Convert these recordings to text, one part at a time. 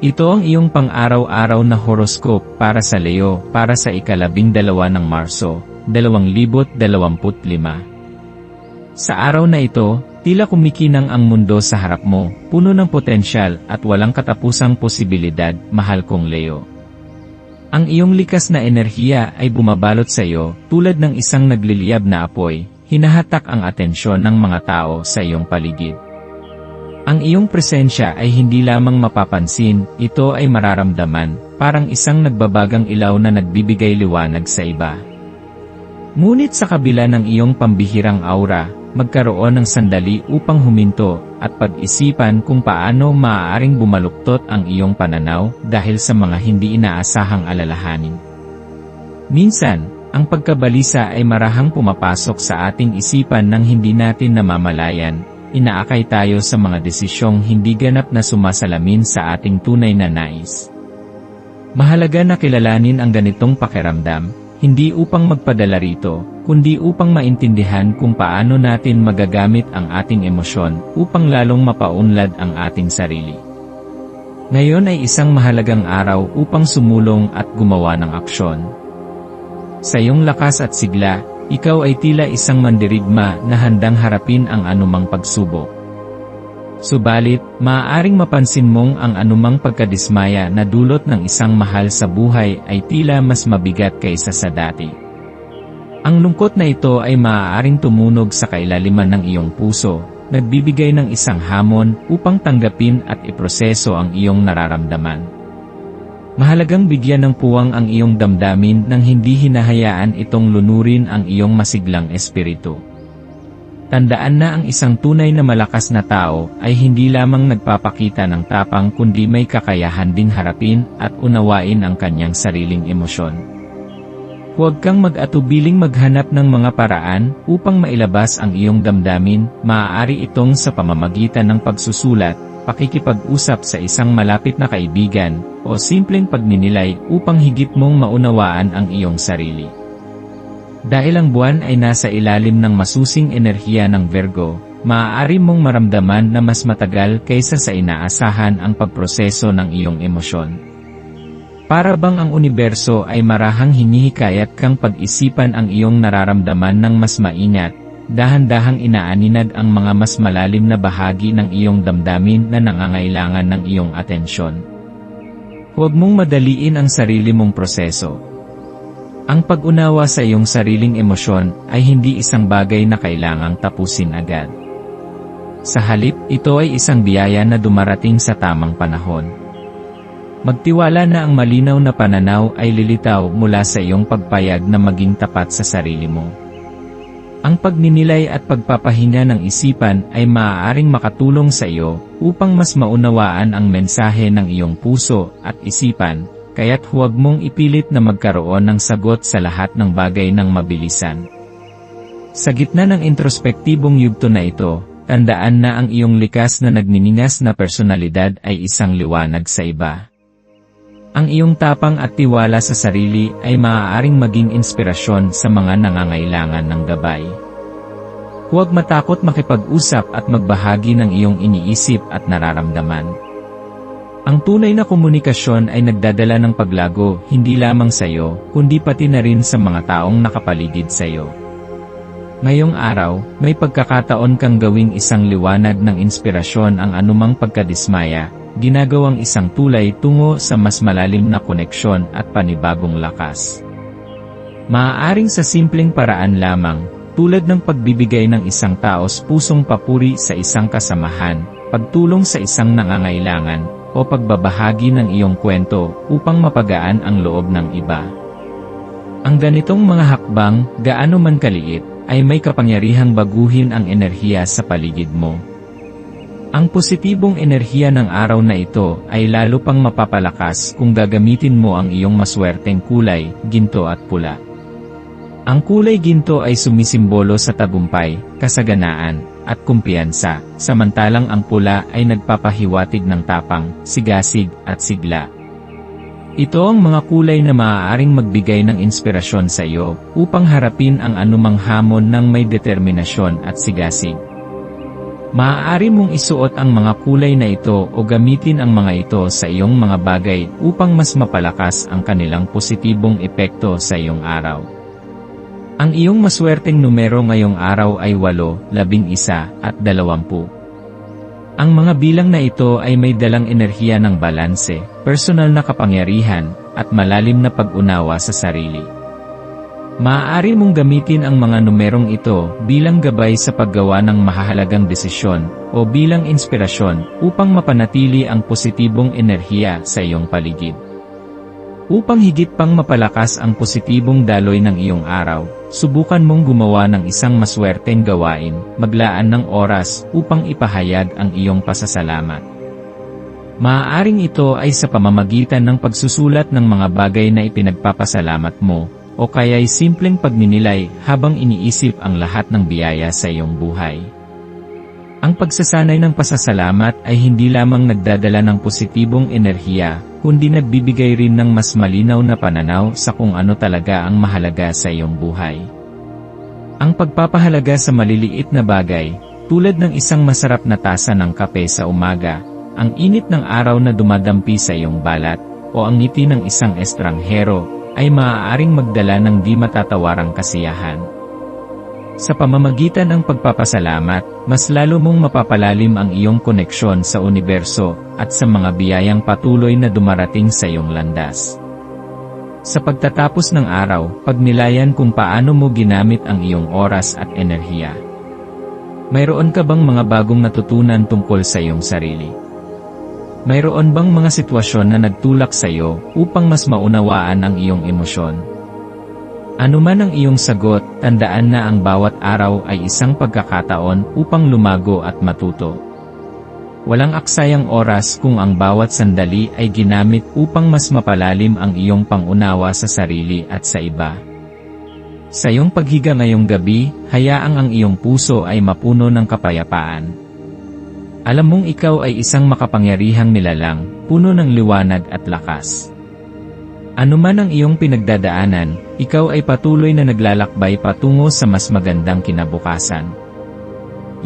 Ito ang iyong pang-araw-araw na horoscope para sa Leo para sa ikalabing dalawa ng Marso, 2025. Sa araw na ito, tila kumikinang ang mundo sa harap mo, puno ng potensyal at walang katapusang posibilidad, mahal kong Leo. Ang iyong likas na enerhiya ay bumabalot sa iyo tulad ng isang nagliliyab na apoy, hinahatak ang atensyon ng mga tao sa iyong paligid. Ang iyong presensya ay hindi lamang mapapansin, ito ay mararamdaman, parang isang nagbabagang ilaw na nagbibigay liwanag sa iba. Ngunit sa kabila ng iyong pambihirang aura, magkaroon ng sandali upang huminto at pag-isipan kung paano maaaring bumaluktot ang iyong pananaw dahil sa mga hindi inaasahang alalahanin. Minsan, ang pagkabalisa ay marahang pumapasok sa ating isipan nang hindi natin namamalayan, inaakay tayo sa mga desisyong hindi ganap na sumasalamin sa ating tunay na nais. Mahalaga na kilalanin ang ganitong pakiramdam, hindi upang magpadala rito, kundi upang maintindihan kung paano natin magagamit ang ating emosyon upang lalong mapaunlad ang ating sarili. Ngayon ay isang mahalagang araw upang sumulong at gumawa ng aksyon. Sa iyong lakas at sigla, ikaw ay tila isang mandirigma na handang harapin ang anumang pagsubok. Subalit, maaaring mapansin mong ang anumang pagkadismaya na dulot ng isang mahal sa buhay ay tila mas mabigat kaysa sa dati. Ang lungkot na ito ay maaaring tumunog sa kailaliman ng iyong puso, nagbibigay ng isang hamon upang tanggapin at iproseso ang iyong nararamdaman. Mahalagang bigyan ng puwang ang iyong damdamin nang hindi hinahayaan itong lunurin ang iyong masiglang espiritu. Tandaan na ang isang tunay na malakas na tao ay hindi lamang nagpapakita ng tapang kundi may kakayahan ding harapin at unawain ang kanyang sariling emosyon. Huwag kang mag-atubiling maghanap ng mga paraan upang mailabas ang iyong damdamin, maaari itong sa pamamagitan ng pagsusulat, pakikipag-usap sa isang malapit na kaibigan, o simpleng pagninilay upang higit mong maunawaan ang iyong sarili. Dahil ang buwan ay nasa ilalim ng masusing enerhiya ng Virgo, maaari mong maramdaman na mas matagal kaysa sa inaasahan ang pagproseso ng iyong emosyon. Para bang ang universo ay marahang hinihikayat kang pag-isipan ang iyong nararamdaman ng mas maingat, dahan-dahang inaaninag ang mga mas malalim na bahagi ng iyong damdamin na nangangailangan ng iyong atensyon. Huwag mong madaliin ang sarili mong proseso. Ang pag-unawa sa iyong sariling emosyon ay hindi isang bagay na kailangang tapusin agad. Sa halip, ito ay isang biyaya na dumarating sa tamang panahon. Magtiwala na ang malinaw na pananaw ay lilitaw mula sa iyong pagpayag na maging tapat sa sarili mo. Ang pagninilay at pagpapahinga ng isipan ay maaaring makatulong sa iyo upang mas maunawaan ang mensahe ng iyong puso at isipan, kaya't huwag mong ipilit na magkaroon ng sagot sa lahat ng bagay ng mabilisan. Sa gitna ng introspektibong yugto na ito, tandaan na ang iyong likas na nagniningas na personalidad ay isang liwanag sa iba. Ang iyong tapang at tiwala sa sarili ay maaaring maging inspirasyon sa mga nangangailangan ng gabay. Huwag matakot makipag-usap at magbahagi ng iyong iniisip at nararamdaman. Ang tunay na komunikasyon ay nagdadala ng paglago hindi lamang sa iyo, kundi pati na rin sa mga taong nakapaligid sa iyo. Ngayong araw, may pagkakataon kang gawing isang liwanag ng inspirasyon ang anumang pagkadismaya, ginagawang isang tulay tungo sa mas malalim na koneksyon at panibagong lakas. Maaaring sa simpleng paraan lamang, tulad ng pagbibigay ng isang taos pusong papuri sa isang kasamahan, pagtulong sa isang nangangailangan, o pagbabahagi ng iyong kwento upang mapagaan ang loob ng iba. Ang ganitong mga hakbang, gaano man kaliit, ay may kapangyarihang baguhin ang enerhiya sa paligid mo. Ang positibong enerhiya ng araw na ito ay lalo pang mapapalakas kung gagamitin mo ang iyong maswerteng kulay, ginto at pula. Ang kulay ginto ay sumisimbolo sa tagumpay, kasaganaan, at kumpiyansa, samantalang ang pula ay nagpapahiwatig ng tapang, sigasig, at sigla. Ito ang mga kulay na maaaring magbigay ng inspirasyon sa iyo upang harapin ang anumang hamon ng may determinasyon at sigasig. Maaari mong isuot ang mga kulay na ito o gamitin ang mga ito sa iyong mga bagay upang mas mapalakas ang kanilang positibong epekto sa iyong araw. Ang iyong maswerteng numero ngayong araw ay 8, 11 at 20. Ang mga bilang na ito ay may dalang enerhiya ng balanse, personal na kapangyarihan, at malalim na pag-unawa sa sarili. Maaari mong gamitin ang mga numerong ito bilang gabay sa paggawa ng mahahalagang desisyon o bilang inspirasyon upang mapanatili ang positibong enerhiya sa iyong paligid. Upang higit pang mapalakas ang positibong daloy ng iyong araw, subukan mong gumawa ng isang maswerteng gawain, maglaan ng oras upang ipahayag ang iyong pasasalamat. Maaaring ito ay sa pamamagitan ng pagsusulat ng mga bagay na ipinagpapasalamat mo, o kaya'y simpleng pagninilay habang iniisip ang lahat ng biyaya sa iyong buhay. Ang pagsasanay ng pasasalamat ay hindi lamang nagdadala ng positibong enerhiya, kundi nagbibigay rin ng mas malinaw na pananaw sa kung ano talaga ang mahalaga sa iyong buhay. Ang pagpapahalaga sa maliliit na bagay, tulad ng isang masarap na tasa ng kape sa umaga, ang init ng araw na dumadampi sa iyong balat, o ang ngiti ng isang estranghero, ay maaaring magdala ng di matatawarang kasiyahan. Sa pamamagitan ng pagpapasalamat, mas lalo mong mapapalalim ang iyong koneksyon sa universo at sa mga biyayang patuloy na dumarating sa iyong landas. Sa pagtatapos ng araw, pagnilayan kung paano mo ginamit ang iyong oras at enerhiya. Mayroon ka bang mga bagong natutunan tungkol sa iyong sarili? Mayroon bang mga sitwasyon na nagtulak sa iyo upang mas maunawaan ang iyong emosyon? Ano man ang iyong sagot, tandaan na ang bawat araw ay isang pagkakataon upang lumago at matuto. Walang aksayang oras kung ang bawat sandali ay ginamit upang mas mapalalim ang iyong pangunawa sa sarili at sa iba. Sa iyong paghiga ngayong gabi, hayaang ang iyong puso ay mapuno ng kapayapaan. Alam mong ikaw ay isang makapangyarihang nilalang, puno ng liwanag at lakas. Ano man ang iyong pinagdadaanan, ikaw ay patuloy na naglalakbay patungo sa mas magandang kinabukasan.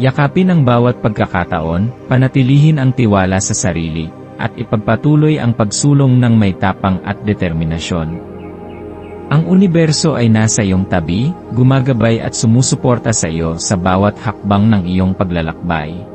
Yakapin ang bawat pagkakataon, panatilihin ang tiwala sa sarili, at ipagpatuloy ang pagsulong ng may tapang at determinasyon. Ang universo ay nasa iyong tabi, gumagabay at sumusuporta sa iyo sa bawat hakbang ng iyong paglalakbay.